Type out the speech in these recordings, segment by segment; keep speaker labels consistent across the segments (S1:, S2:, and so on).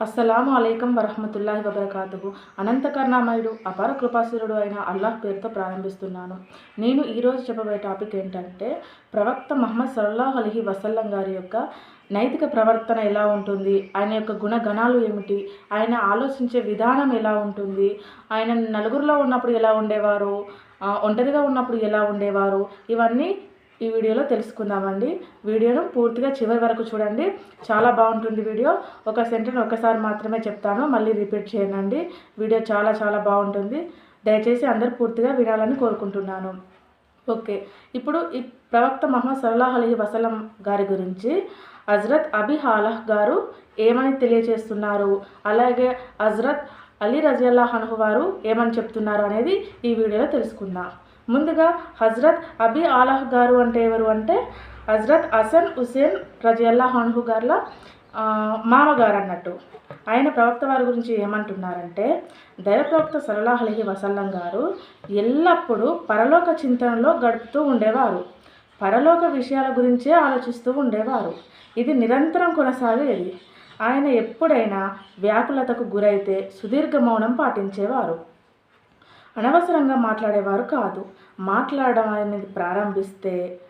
S1: అస్సలాము అలైకం వరహమతుల్లాహి వబర్కాతుహు. అనంత కర్ణామయుడు అపార కృపాసురుడు అయిన అల్లాహ్ పేరుతో ప్రారంభిస్తున్నాను. నేను ఈరోజు చెప్పబోయే టాపిక్ ఏంటంటే ప్రవక్త మహమ్మద్ సల్లాహ్ అలీహి వసల్లం గారి యొక్క నైతిక ప్రవర్తన ఎలా ఉంటుంది? ఆయన యొక్క గుణగణాలు ఏమిటి? ఆయన ఆలోచించే విధానం ఎలా ఉంటుంది? ఆయన నలుగురిలో ఉన్నప్పుడు ఎలా ఉండేవారు? ఒంటరిగా ఉన్నప్పుడు ఎలా ఉండేవారు? ఇవన్నీ ఈ వీడియోలో తెలుసుకుందామండి. వీడియోను పూర్తిగా చివరి వరకు చూడండి. చాలా బాగుంటుంది వీడియో. ఒక సెంటెన్స్ ఒకసారి మాత్రమే చెప్తాను. మళ్ళీ రిపీట్ చేయనండి వీడియో చాలా చాలా బాగుంటుంది. దయచేసి అందరు పూర్తిగా వినాలని కోరుకుంటున్నాను. ఓకే. ఇప్పుడు ఈ ప్రవక్త మహమ్మద్ సల్లాహ్ అలీ వసలం గారి గురించి హజరత్ అబి హాలహ్ గారు ఏమని తెలియజేస్తున్నారు? అలాగే హజరత్ అలీ రజియల్లాహ్ అన్హు వారు ఏమని చెప్తున్నారు అనేది ఈ వీడియోలో తెలుసుకుందాం. ముందుగా హజరత్ అబి ఆలహ్ గారు అంటే ఎవరు అంటే హజరత్ హసన్ హుసేన్ రజల్లా హన్హు గారుల మామగారు అన్నట్టు. ఆయన ప్రవక్త వారి గురించి ఏమంటున్నారంటే దైవ ప్రవక్త సల్లాహ్ అలహి వసల్లం గారు ఎల్లప్పుడూ పరలోక చింతనలో గడుపుతూ ఉండేవారు. పరలోక విషయాల గురించే ఆలోచిస్తూ ఉండేవారు. ఇది నిరంతరం కొనసాగేది. ఆయన ఎప్పుడైనా వ్యాకులతకు గురైతే సుదీర్ఘ మౌనం పాటించేవారు. అనవసరంగా మాట్లాడేవారు కాదు. మాట్లాడడం అనేది ప్రారంభిస్తే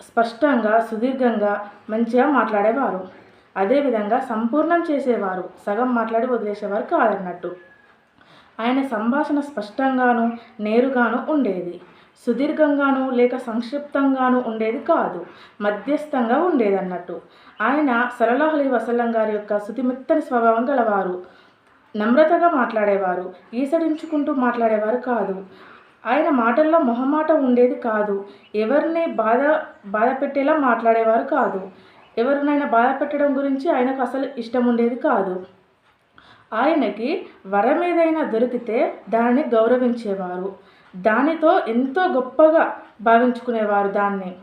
S1: స్పష్టంగా సుదీర్ఘంగా మంచిగా మాట్లాడేవారు. అదేవిధంగా సంపూర్ణం చేసేవారు. సగం మాట్లాడి వదిలేసేవారు కాదన్నట్టు. ఆయన సంభాషణ స్పష్టంగాను నేరుగాను ఉండేది. సుదీర్ఘంగాను లేక సంక్షిప్తంగాను ఉండేది కాదు. మధ్యస్థంగా ఉండేదన్నట్టు. ఆయన సలలాహ్ అలీ వసల్లం గారి యొక్క సుతిమిత్తని స్వభావం గలవారు. నమ్రతగా మాట్లాడేవారు. ఈసడించుకుంటూ మాట్లాడేవారు కాదు. ఆయన మాటల్లో మొహమాట ఉండేది కాదు. ఎవరిని బాధ బాధ పెట్టేలా మాట్లాడేవారు కాదు. ఎవరినైనా బాధ పెట్టడం గురించి ఆయనకు అసలు ఇష్టం ఉండేది కాదు. ఆయనకి వరం ఏదైనా దొరికితే దానిని గౌరవించేవారు. దానితో ఎంతో గొప్పగా భావించుకునేవారు దాన్ని.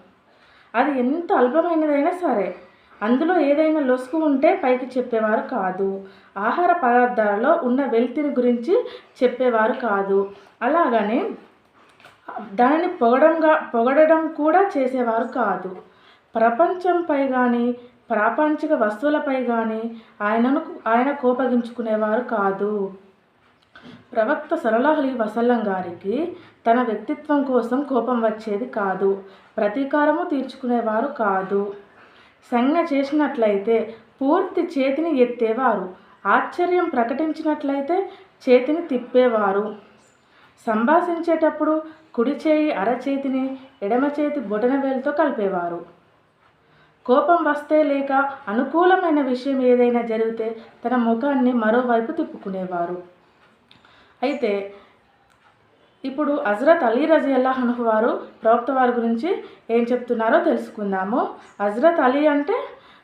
S1: అది ఎంత అల్పమైనదైనా సరే. అందులో ఏదైనా లొసుగు ఉంటే పైకి చెప్పేవారు కాదు. ఆహార పదార్థాలలో ఉన్న వెలితిని గురించి చెప్పేవారు కాదు. అలాగనే దానిని పొగడంగా పొగడడం కూడా చేసేవారు కాదు. ప్రపంచంపై కానీ ప్రాపంచిక వస్తువులపై కానీ ఆయనను ఆయన కోపగించుకునేవారు కాదు. ప్రవక్త సరళహలి వసల్లం గారికి తన వ్యక్తిత్వం కోసం కోపం వచ్చేది కాదు. ప్రతీకారము తీర్చుకునేవారు కాదు. సంజ్ఞ చేసినట్లయితే పూర్తి చేతిని ఎత్తేవారు. ఆశ్చర్యం ప్రకటించినట్లయితే చేతిని తిప్పేవారు. సంభాషించేటప్పుడు కుడి చేయి అరచేతిని ఎడమ చేతి బొటనవేలుతో కలిపేవారు. కోపం వస్తే లేక అనుకూలమైన విషయం ఏదైనా జరిగితే తన ముఖాన్ని మరోవైపు తిప్పుకునేవారు. అయితే ఇప్పుడు హజరత్ అలీ రజీ అల్లాహ్ వారు ప్రవక్త వారి గురించి ఏం చెప్తున్నారో తెలుసుకుందాము. హజరత్ అలీ అంటే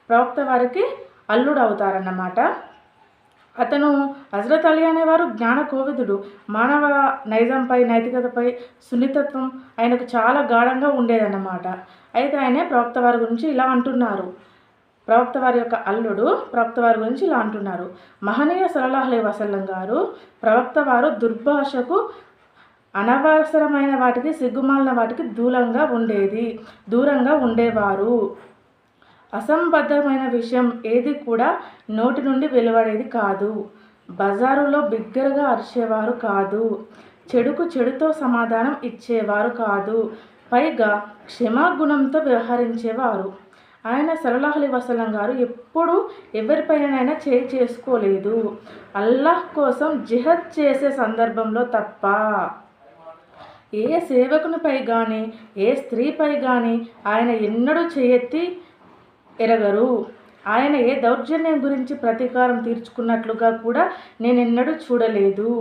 S1: ప్రవక్త వారికి అల్లుడు అవుతారన్నమాట అతను హజరత్ అలీ అనేవారు జ్ఞాన కోవిదుడు. మానవ నైజంపై నైతికతపై సున్నితత్వం ఆయనకు చాలా గాఢంగా ఉండేదన్నమాట. అయితే ఆయనే ప్రవక్త వారి గురించి ఇలా అంటున్నారు. ప్రవక్త వారి యొక్క అల్లుడు ప్రవక్త వారి గురించి ఇలా అంటున్నారు. మహనీయ సలలాహ్ వసల్లం గారు ప్రవక్త వారు దుర్భాషకు అనవసరమైన వాటికి సిగ్గుమాలిన వాటికి దూరంగా ఉండేది దూరంగా ఉండేవారు. అసంబద్ధమైన విషయం ఏది కూడా నోటి నుండి వెలువడేది కాదు. బజారులో బిగ్గరగా అరిచేవారు కాదు. చెడుకు చెడుతో సమాధానం ఇచ్చేవారు కాదు. పైగా క్షమాగుణంతో వ్యవహరించేవారు. ఆయన సరళహలి వసలం గారు ఎప్పుడూ ఎవరిపైనైనా చేయి చేసుకోలేదు. అల్లాహ్ కోసం జిహద్ చేసే సందర్భంలో తప్ప ఏ సేవకునిపై కానీ ఏ స్త్రీపై కానీ ఆయన ఎన్నడూ చేయెత్తి ఎరగరు. ఆయన ఏ దౌర్జన్యం గురించి ప్రతీకారం తీర్చుకున్నట్లుగా కూడా నేను ఎన్నడూ చూడలేదు.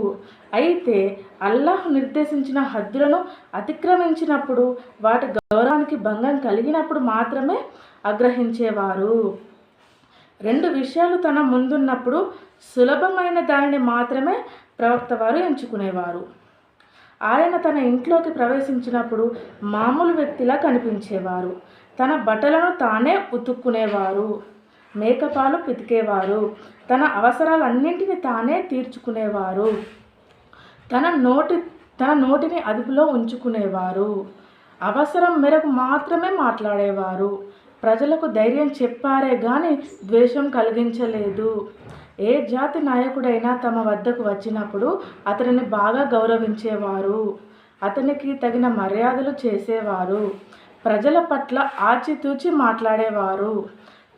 S1: అయితే అల్లాహ్ నిర్దేశించిన హద్దులను అతిక్రమించినప్పుడు వాటి గౌరవానికి భంగం కలిగినప్పుడు మాత్రమే ఆగ్రహించేవారు. రెండు విషయాలు తన ముందున్నప్పుడు సులభమైన దానిని మాత్రమే ప్రవక్త వారు ఎంచుకునేవారు. ఆయన తన ఇంట్లోకి ప్రవేశించినప్పుడు మామూలు వ్యక్తిలా కనిపించేవారు. తన బట్టలను తానే ఉతుక్కునేవారు. మేకపాలు పితికేవారు. తన అవసరాలన్నింటినీ తానే తీర్చుకునేవారు. తన నోటి తన నోటిని అదుపులో ఉంచుకునేవారు. అవసరం మేరకు మాత్రమే మాట్లాడేవారు. ప్రజలకు ధైర్యం చెప్పారే కానీ ద్వేషం కలిగించలేదు. ఏ జాతి నాయకుడైనా తమ వద్దకు వచ్చినప్పుడు అతనిని బాగా గౌరవించేవారు. అతనికి తగిన మర్యాదలు చేసేవారు. ప్రజల పట్ల ఆచితూచి మాట్లాడేవారు.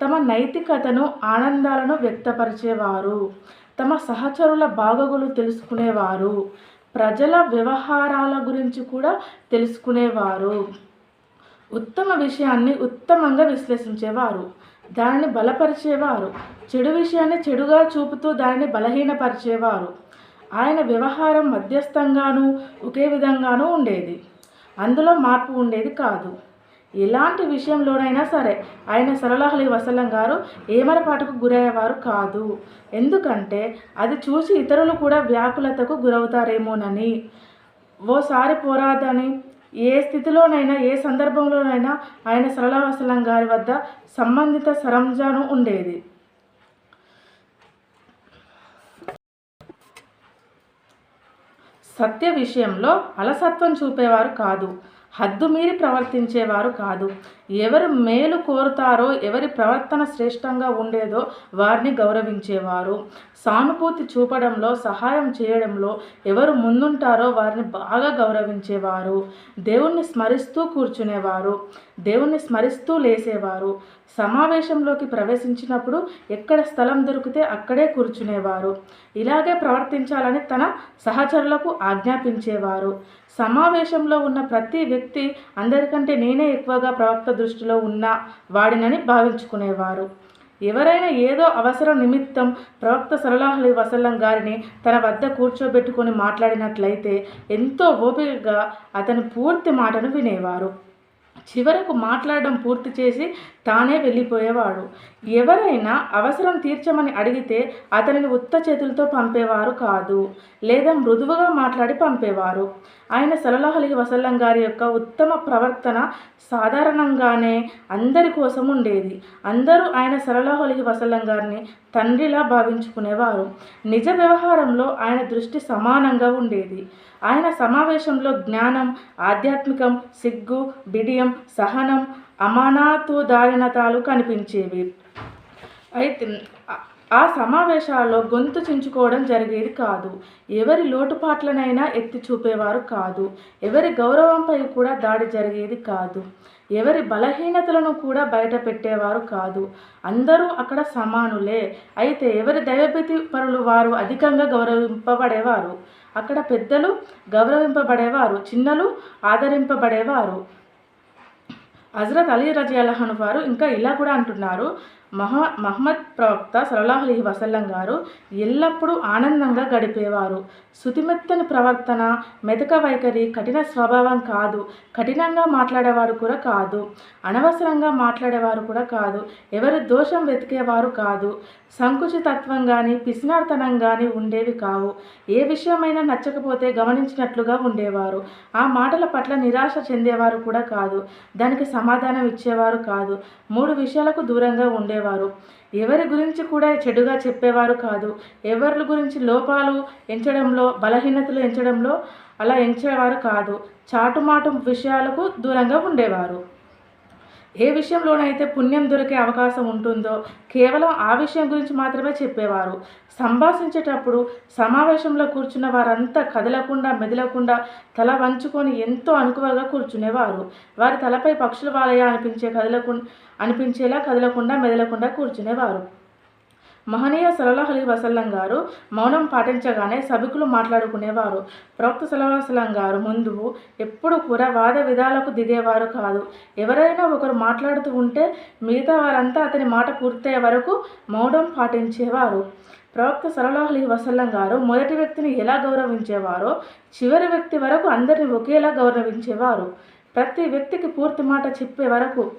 S1: తమ నైతికతను ఆనందాలను వ్యక్తపరిచేవారు. తమ సహచరుల బాగోగులు తెలుసుకునేవారు. ప్రజల వ్యవహారాల గురించి కూడా తెలుసుకునేవారు. ఉత్తమ విషయాన్ని ఉత్తమంగా విశ్లేషించేవారు. దానిని బలపరిచేవారు. చెడు విషయాన్ని చెడుగా చూపుతూ దానిని బలహీనపరిచేవారు. ఆయన వ్యవహారం మధ్యస్థంగానూ ఒకే విధంగానూ ఉండేది. అందులో మార్పు ఉండేది కాదు. ఎలాంటి విషయంలోనైనా సరే ఆయన సరళహలి వసలం గారు ఏమరపాటుకు గురయ్యేవారు కాదు. ఎందుకంటే అది చూసి ఇతరులు కూడా వ్యాకులతకు గురవుతారేమోనని. ఓసారి పోరాదని ఏ స్థితిలోనైనా ఏ సందర్భంలోనైనా ఆయన సరళవసలం గారి వద్ద సంబంధిత సరంజాను ఉండేది. సత్య విషయంలో అలసత్వం చూపేవారు కాదు. హద్దు మీరి ప్రవర్తించేవారు కాదు. ఎవరు మేలు కోరుతారో ఎవరి ప్రవర్తన శ్రేష్టంగా ఉండేదో వారిని గౌరవించేవారు. సానుభూతి చూపడంలో సహాయం చేయడంలో ఎవరు ముందుంటారో వారిని బాగా గౌరవించేవారు. దేవుణ్ణి స్మరిస్తూ కూర్చునేవారు. దేవుణ్ణి స్మరిస్తూ లేసేవారు. సమావేశంలోకి ప్రవేశించినప్పుడు ఎక్కడ స్థలం దొరికితే అక్కడే కూర్చునేవారు. ఇలాగే ప్రవర్తించాలని తన సహచరులకు ఆజ్ఞాపించేవారు. సమావేశంలో ఉన్న ప్రతి వ్యక్తి వ్యక్తి అందరికంటే నేనే ఎక్కువగా ప్రవక్త దృష్టిలో ఉన్న వాడినని భావించుకునేవారు. ఎవరైనా ఏదో అవసరం నిమిత్తం ప్రవక్త సరళాహలి వసల్లం గారిని తన వద్ద కూర్చోబెట్టుకొని మాట్లాడినట్లయితే ఎంతో ఓపికగా అతని పూర్తి మాటను వినేవారు. చివరకు మాట్లాడడం పూర్తి చేసి తానే వెళ్ళిపోయేవాడు. ఎవరైనా అవసరం తీర్చమని అడిగితే అతనిని ఉత్త చేతులతో పంపేవారు కాదు. లేదా మృదువుగా మాట్లాడి పంపేవారు. ఆయన సలహలి వసల్లం గారి యొక్క ఉత్తమ ప్రవర్తన సాధారణంగానే అందరి కోసం ఉండేది. అందరూ ఆయన సలహలి వసల్లం గారిని తండ్రిలా భావించుకునేవారు. నిజ వ్యవహారంలో ఆయన దృష్టి సమానంగా ఉండేది. ఆయన సమావేశంలో జ్ఞానం ఆధ్యాత్మికం సిగ్గు బిడియం సహనం అమానాతు దారిణతాలు కనిపించేవి అయితే ఆ సమావేశాల్లో గొంతు చించుకోవడం జరిగేది కాదు. ఎవరి లోటుపాట్లనైనా ఎత్తి చూపేవారు కాదు. ఎవరి గౌరవంపై కూడా దాడి జరిగేది కాదు. ఎవరి బలహీనతలను కూడా బయట పెట్టేవారు కాదు. అందరూ అక్కడ సమానులే. అయితే ఎవరి దైవభీతి పరులు వారు అధికంగా గౌరవింపబడేవారు? అక్కడ పెద్దలు గౌరవింపబడేవారు చిన్నలు ఆదరింపబడేవారు. హజరత్ అలీ రజీ అల్లహన్ వారు ఇంకా ఇలా కూడా అంటున్నారు మహా మహమ్మద్ ప్రవక్త సలహ్ వసల్లం గారు ఎల్లప్పుడూ ఆనందంగా గడిపేవారు. శుతిమెత్తని ప్రవర్తన మెతక వైఖరి కఠిన స్వభావం కాదు. కఠినంగా మాట్లాడేవారు కూడా కాదు. అనవసరంగా మాట్లాడేవారు కూడా కాదు. ఎవరి దోషం వెతికేవారు కాదు. సంకుచితత్వం కానీ పిసినార్తనం కానీ ఉండేవి కావు. ఏ విషయమైనా నచ్చకపోతే గమనించినట్లుగా ఉండేవారు. ఆ మాటల పట్ల నిరాశ చెందేవారు కూడా కాదు. దానికి సమాధానం ఇచ్చేవారు కాదు. మూడు విషయాలకు దూరంగా ఉండే ఉండేవారు ఎవరి గురించి కూడా చెడుగా చెప్పేవారు కాదు. ఎవరి గురించి లోపాలు ఎంచడంలో బలహీనతలు ఎంచడంలో అలా ఎంచేవారు కాదు. చాటుమాటు విషయాలకు దూరంగా ఉండేవారు. ఏ విషయంలోనైతే పుణ్యం దొరికే అవకాశం ఉంటుందో కేవలం ఆ విషయం గురించి మాత్రమే చెప్పేవారు. సంభాషించేటప్పుడు సమావేశంలో కూర్చున్న వారంతా కదలకుండా మెదలకుండా తల వంచుకొని ఎంతో అనుకువగా కూర్చునేవారు. వారి తలపై పక్షుల వాలయ అనిపించే కదలకు అనిపించేలా కదలకుండా మెదలకుండా కూర్చునేవారు. మహనీయ సలహా అలీ వసల్లం గారు మౌనం పాటించగానే సభికులు మాట్లాడుకునేవారు. ప్రవక్త సలహాసలం గారు ముందు ఎప్పుడు కూడా వాద విధాలకు దిగేవారు కాదు. ఎవరైనా ఒకరు మాట్లాడుతూ ఉంటే మిగతా వారంతా అతని మాట పూర్తయ్యే వరకు మౌనం పాటించేవారు. ప్రవక్త సలహా అలీ వసల్లం గారు మొదటి వ్యక్తిని ఎలా గౌరవించేవారో చివరి వ్యక్తి వరకు అందరిని ఒకేలా గౌరవించేవారు. ప్రతి వ్యక్తికి పూర్తి మాట చెప్పే వరకు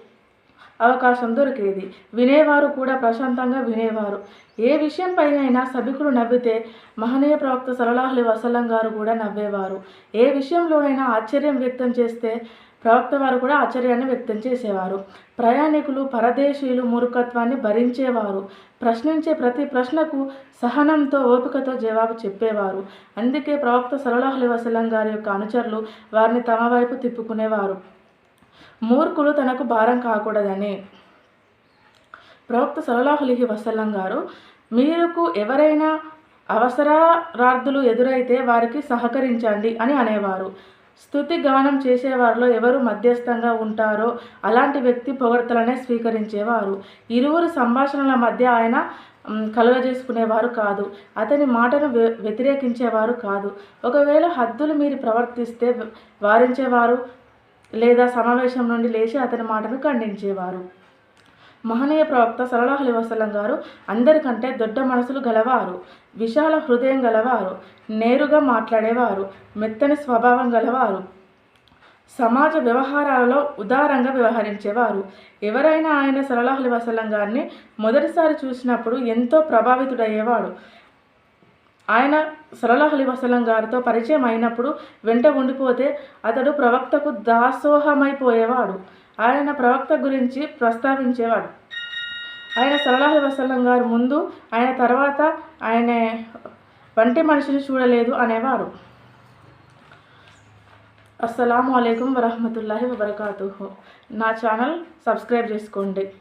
S1: అవకాశం దొరికేది. వినేవారు కూడా ప్రశాంతంగా వినేవారు. ఏ విషయంపైనైనా సభికులు నవ్వితే మహనీయ ప్రవక్త సలలాహలి వసలం గారు కూడా నవ్వేవారు. ఏ విషయంలోనైనా ఆశ్చర్యం వ్యక్తం చేస్తే ప్రవక్త వారు కూడా ఆశ్చర్యాన్ని వ్యక్తం చేసేవారు. ప్రయాణికులు పరదేశీయులు మూర్ఖత్వాన్ని భరించేవారు. ప్రశ్నించే ప్రతి ప్రశ్నకు సహనంతో ఓపికతో జవాబు చెప్పేవారు. అందుకే ప్రవక్త సలలాహలి వసలం గారి యొక్క అనుచరులు వారిని తమ వైపు తిప్పుకునేవారు. మూర్ఖులు తనకు భారం కాకూడదని. ప్రవక్త సలలాహులిహి వసల్లం గారు మీకు ఎవరైనా అవసరార్థులు ఎదురైతే వారికి సహకరించండి అని అనేవారు. స్థుతి గానం చేసేవారిలో ఎవరు మధ్యస్థంగా ఉంటారో అలాంటి వ్యక్తి పొగడ్తలనే స్వీకరించేవారు. ఇరువురు సంభాషణల మధ్య ఆయన కలుగజేసుకునేవారు కాదు. అతని మాటను వ్యతిరేకించేవారు కాదు. ఒకవేళ హద్దులు మీరు ప్రవర్తిస్తే వారించేవారు లేదా సమావేశం నుండి లేచి అతని మాటను ఖండించేవారు. మహనీయ ప్రవక్త సలలాహ్ వసలం గారు అందరికంటే దొడ్డ మనసులు గలవారు విశాల హృదయం గలవారు నేరుగా మాట్లాడేవారు మెత్తని స్వభావం గలవారు సమాజ వ్యవహారాలలో ఉదారంగా వ్యవహరించేవారు. ఎవరైనా ఆయన సరళహలి వసలం గారిని మొదటిసారి చూసినప్పుడు ఎంతో ప్రభావితుడయ్యేవాడు. ఆయన సలలాహ్ అలీ వసలం గారితో పరిచయం అయినప్పుడు వెంట ఉండిపోతే అతడు ప్రవక్తకు దాసోహమైపోయేవాడు. ఆయన ప్రవక్త గురించి ప్రస్తావించేవాడు. ఆయన సలలాహ్ అలీ వసలం గారు ముందు ఆయన తర్వాత ఆయన వంటి మనిషిని చూడలేదు అనేవారు. అస్సలం అయికం వరహమతుల్లాహి వబర్కాతు నా ఛానల్ సబ్స్క్రైబ్ చేసుకోండి.